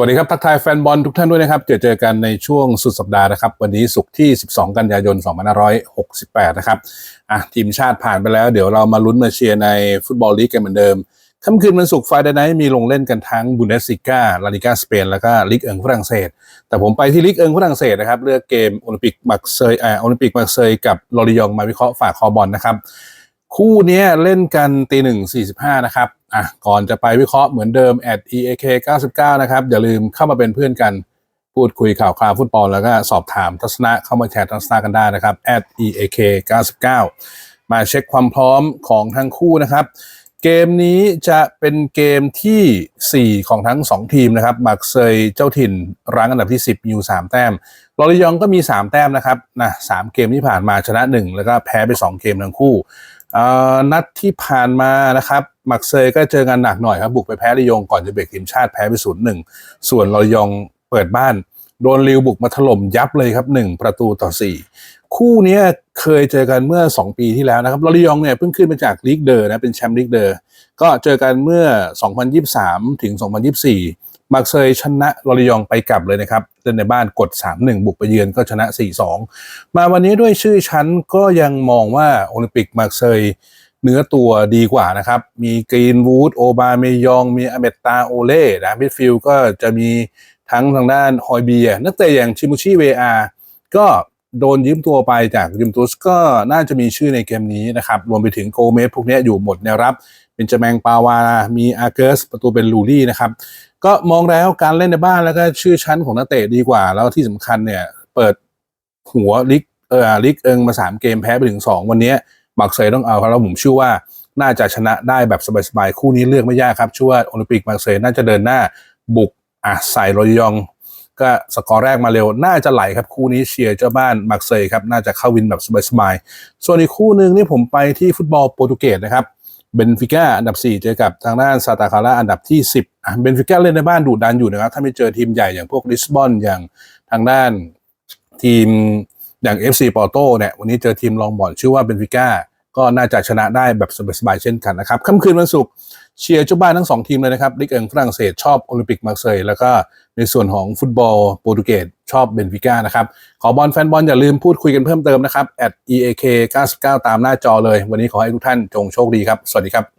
วัสดีครับทักทายแฟนบอลทุกท่านด้วยนะครับ เจอเจอกันในช่วงสุดสัปดาห์นะครับ วันนี้ศุกร์ที่ 12 กันยายน 2568 นะครับอะทีมชาติผ่านไปแล้ว เดี๋ยวเรามาลุ้นมาเชียร์ในฟุตบอลลีกกันเหมือนเดิมค่ำคืนวันศุกร์ไฟเดย์ไนท์มีลงเล่นกันทั้งบุนเดสซิก้าลาลิกาสเปน แล้วก็ลีกเอิงฝรั่งเศส แต่ผมไปที่ลีกเอิงฝรั่งเศสนะครับเลือกเกมโอลิมปิกมักเซยอ่าโอลิมปิกมักเซยกับลอริยองมาวิเคราะห์ฝากคอบอลนะครับ คู่นี้เล่นกันตีหนึ่งสี่สิบห้านะครับอะก่อนจะไปวิเคราะห์เหมือนเดิม at eak 99นะครับ อย่าลืมเข้ามาเป็นเพื่อนกันพูดคุยข่าวคราวฟุตบอลแล้วก็สอบถามทัศนะเข้ามาแชร์ทัศนะกันได้นะครับ at eak 99มาเช็คความพร้อมของทั้งคู่นะครับ เกมนี้จะเป็นเกมทีสี่ 4 ของทั้ง 2 ทีมนะครับมักเซยเจ้าถิ่นรั้งอันดับที่ 10อยู่3แต้มลอริยองก็มี 3 แต้มนะครับนะสามเกมที่ผ่านมาชนะ 1 แล้วก็แพ้ไป 2 เกมทั้งคู่เอ่อนัดที่ผ่านมานะครับมักเซยก็เจองานหนักหน่อยครับ บุกไปแพ้ลิยองก่อนจะเบรกทีมชาติแพ้ไป0-1ส่วนลอริยองเปิดบ้าน โดนลิวบุกมาถล่มยับเลยครับ 1 ประตูต่อ 4 คู่นี้เคยเจอกันเมื่อ 2 ปีที่แล้วนะครับลอริยองเนี่ยเพิ่งขึ้นมาจากลีกเดอร์นะเป็นแชมป์ลีกเดอร์ก็เจอกันเมื่อ 2023 ถึง 2024มักเซยชนะลอริยองไปกลับเลยนะครับเล่นในบ้านกด 3-1 บุกไปเยือนก็ชนะ 4-2 มาวันนี้ด้วยชื่อชั้นก็ยังมองว่าโอลิมปิกมักเซยเนื้อตัวดีกว่านะครับ มีกรีนวูดโอบาเมยอง มีอเมตตาโอเล่นะมิดฟิลก็จะมี ทั้งทางด้านฮอยเบีย นักเตะอย่างชิมูชิเวอาก็โดนยืมตัวไปจากยูมตุสก็น่าจะมีชื่อในเกมนี้นะครับ รวมไปถึงโกเมสพวกนี้อยู่หมดแนวรับ เป็นจาแมงปาวา มีอาเกิร์สประตูเป็นลูรี่นะครับ ก็มองแล้วการเล่นในบ้านแล้วก็ชื่อชั้นของนักเตะดีกว่า แล้วที่สำคัญเนี่ย เปิดหัวลิกเออลิกเอิงมา 3 เกมแพ้ไปถึง 2 วันนี้มักเซยต้องเอาครับแล้วผมเชื่อว่าน่าจะชนะได้แบบสบายๆคู่นี้เลือกไม่ยากครับชื่อว่าโอลิมปิกมักเซยน่าจะเดินหน้าบุก อะใส่รอยยอง ก็สกอร์แรกมาเร็ว น่าจะไหลครับคู่นี้เชียร์เจ้าบ้านมักเซยครับ น่าจะเข้าวินแบบสบายๆส่วนอีกคู่หนึ่งนี่ผมไปที่ฟุตบอลโปรตุเกสนะครับเบนฟิก้าอันดับ 4 เจอกับทางด้านซาตาคาร่าอันดับที่ 10เบนฟิก้าเล่นในบ้านดุดันอยู่นะครับ ถ้าไม่เจอทีมใหญ่อย่างพวกลิสบอนอย่างทางด้านทีมอย่าง FC ปอร์โตเนี่ยวันนี้เจอทีมรองบอลชื่อว่าเบนฟิก้า ก็น่าจะชนะได้แบบสบายๆเช่นกันนะครับค่ำคืนวันศุกร์เชียร์เจ้าบ้านทั้งสองทีมเลยนะครับลิกเอิงฝรั่งเศสชอบโอลิมปิกมาเซยแล้วก็ในส่วนของฟุตบอลโปรตุเกสชอบเบนฟิก้านะครับขอบอลแฟนบอลอย่าลืมพูดคุยกันเพิ่มเติมนะครับ at eak 99ตามหน้าจอเลย วันนี้ขอให้ทุกท่านจงโชคดีครับ สวัสดีครับ